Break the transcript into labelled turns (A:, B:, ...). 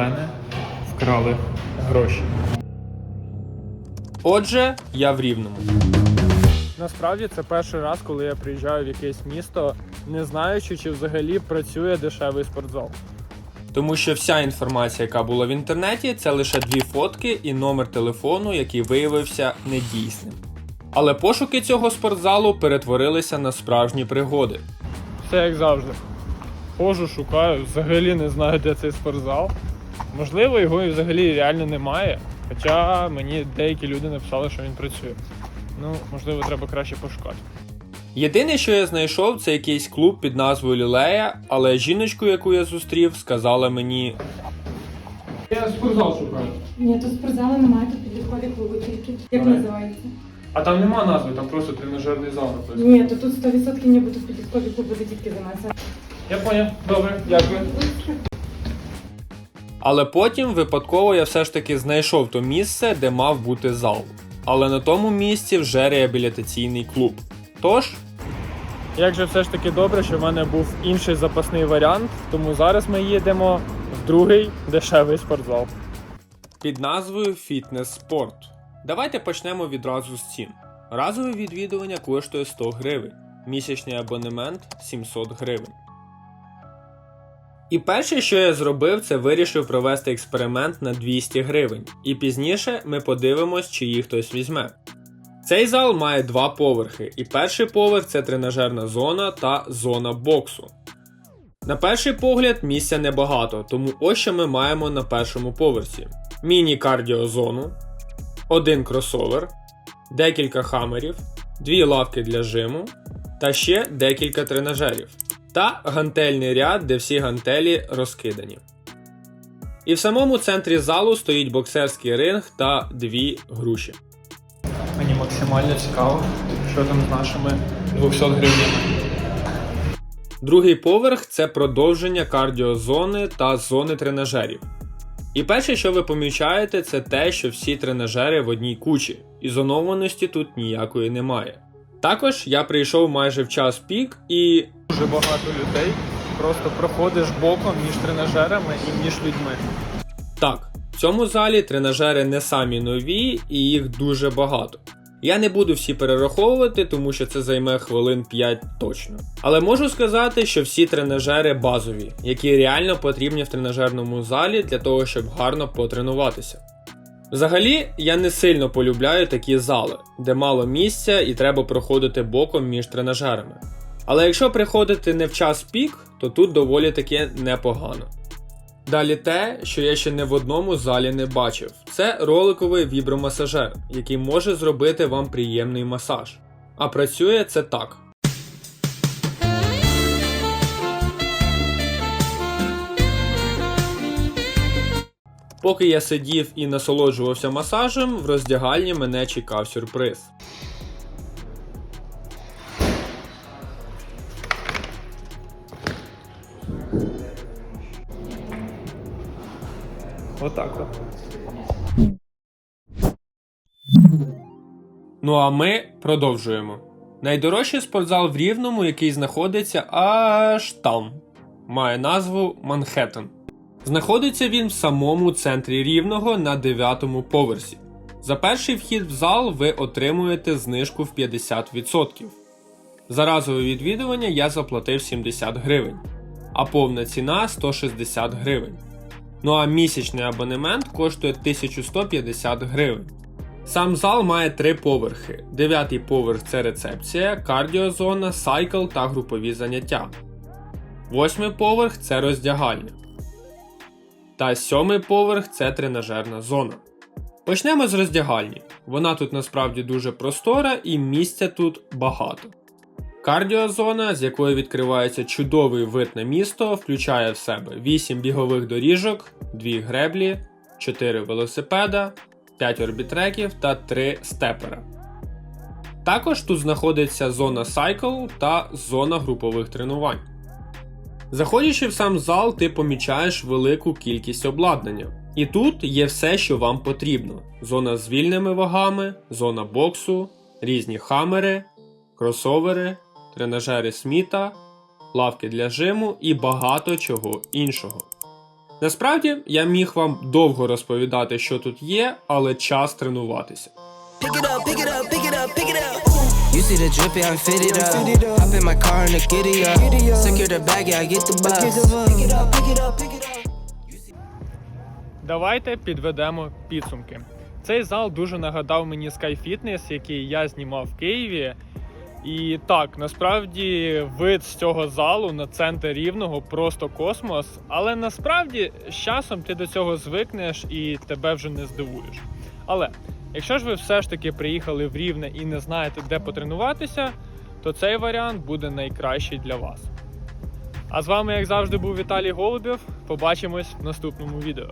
A: мене вкрали гроші.
B: Отже, я в рівному.
A: Насправді це перший раз, коли я приїжджаю в якесь місто, не знаючи, чи взагалі працює дешевий спортзал.
B: Тому що вся інформація, яка була в інтернеті, це лише дві фотки і номер телефону, який виявився недійсним. Але пошуки цього спортзалу перетворилися на справжні пригоди.
A: Все як завжди. Хожу, шукаю, взагалі не знаю, де цей спортзал. Можливо, його і взагалі реально немає. Хоча мені деякі люди написали, що він працює. Ну, можливо, треба краще пошукати.
B: Єдине, що я знайшов, це якийсь клуб під назвою Лілея, але жіночку, яку я зустрів, сказала мені:
A: Я спортзал шукаю.
C: Ні, тут спортзалу немає, тут підліткові клуби тільки. Як
A: Ага.
C: називається?
A: А там нема назви, там просто тренажерний зал написано.
C: Ні, то тут 100% ніби тут підліткові клуби, де дітки займаються.
A: Я поняв, добре, дякую.
B: Але потім випадково я все ж таки знайшов то місце, де мав бути зал. Але на тому місці вже реабілітаційний клуб. Тож,
A: Як же все ж таки добре, що в мене був інший запасний варіант, тому зараз ми їдемо в другий дешевий спортзал.
B: під назвою Фітнес Спорт. Давайте почнемо відразу з цін. Разове відвідування коштує 100 гривень, місячний абонемент 700 гривень. І перше, що я зробив, це вирішив провести експеримент на 200 гривень, і пізніше ми подивимось, чи їх хтось візьме. Цей зал має два поверхи, і перший поверх це тренажерна зона та зона боксу. На перший погляд місця небагато, тому ось що ми маємо на першому поверсі: міні-кардіозону, один кросовер, декілька хамерів, дві лавки для жиму та ще декілька тренажерів. Та гантельний ряд, де всі гантелі розкидані. І в самому центрі залу стоїть боксерський ринг та дві груші.
A: Мені максимально цікаво, що там з нашими 200 гривнями.
B: Другий поверх це продовження кардіозони та зони тренажерів. І перше, що ви помічаєте, це те, що всі тренажери в одній кучі, і зонованості тут ніякої немає. Також я прийшов майже в час пік і
A: Дуже багато людей. Просто проходиш боком між тренажерами і між людьми.
B: так, в цьому залі тренажери не самі нові і їх дуже багато. Я не буду всі перераховувати, тому що це займе хвилин 5 точно. Але можу сказати, що всі тренажери базові, які реально потрібні в тренажерному залі для того, щоб гарно потренуватися. Взагалі, я не сильно полюбляю такі зали, де мало місця і треба проходити боком між тренажерами. Але якщо приходити не в час пік, то тут доволі таки непогано. Далі те, що я ще не в одному залі не бачив, це роликовий вібромасажер, який може зробити вам приємний масаж. А працює це так. Поки я сидів і насолоджувався масажем, в роздягальні мене чекав сюрприз.
A: Отак от.
B: Ну а ми продовжуємо. Найдорожчий спортзал в Рівному, який знаходиться аж там, має назву Манхеттен. Знаходиться він в самому центрі Рівного на 9 поверсі. За перший вхід в зал ви отримуєте знижку в 50%. За разове відвідування я заплатив 70 гривень, а повна ціна 160 гривень. Ну а місячний абонемент коштує 1150 гривень. Сам зал має три поверхи. Дев'ятий поверх це рецепція, кардіозона, сайкл та групові заняття. Восьмий поверх це роздягальня. Та сьомий поверх це тренажерна зона. Почнемо з роздягальні. Вона тут насправді дуже простора і місця тут багато. Кардіозона, з якої відкривається чудовий вид на місто, включає в себе 8 бігових доріжок, 2 греблі, 4 велосипеда, 5 орбітреків та 3 степера. Також тут знаходиться зона Cycle та зона групових тренувань. Заходячи в сам зал, ти помічаєш велику кількість обладнання. І тут є все, що вам потрібно: зона з вільними вагами, зона боксу, різні хамери, кросовери, тренажери Сміта, лавки для жиму і багато чого іншого.
D: Насправді я міг вам довго розповідати, що тут є, але час тренуватися.
E: You see the drippy, I'm fitted up. Hop in my car and the giddy up. Secure the bag, yeah, I get the bus. Pick it up, pick it up, pick it up.
B: Давайте підведемо підсумки. Цей зал дуже нагадав мені Sky Fitness, який я знімав в Києві. І так, насправді вид з цього залу на центр рівного просто космос. Але насправді з часом ти до цього звикнеш і тебе вже не здивуєш. Але якщо ж ви все ж таки приїхали в Рівне і не знаєте, де потренуватися, то цей варіант буде найкращий для вас. А з вами, як завжди, був Віталій Голубєв. Побачимось в наступному відео.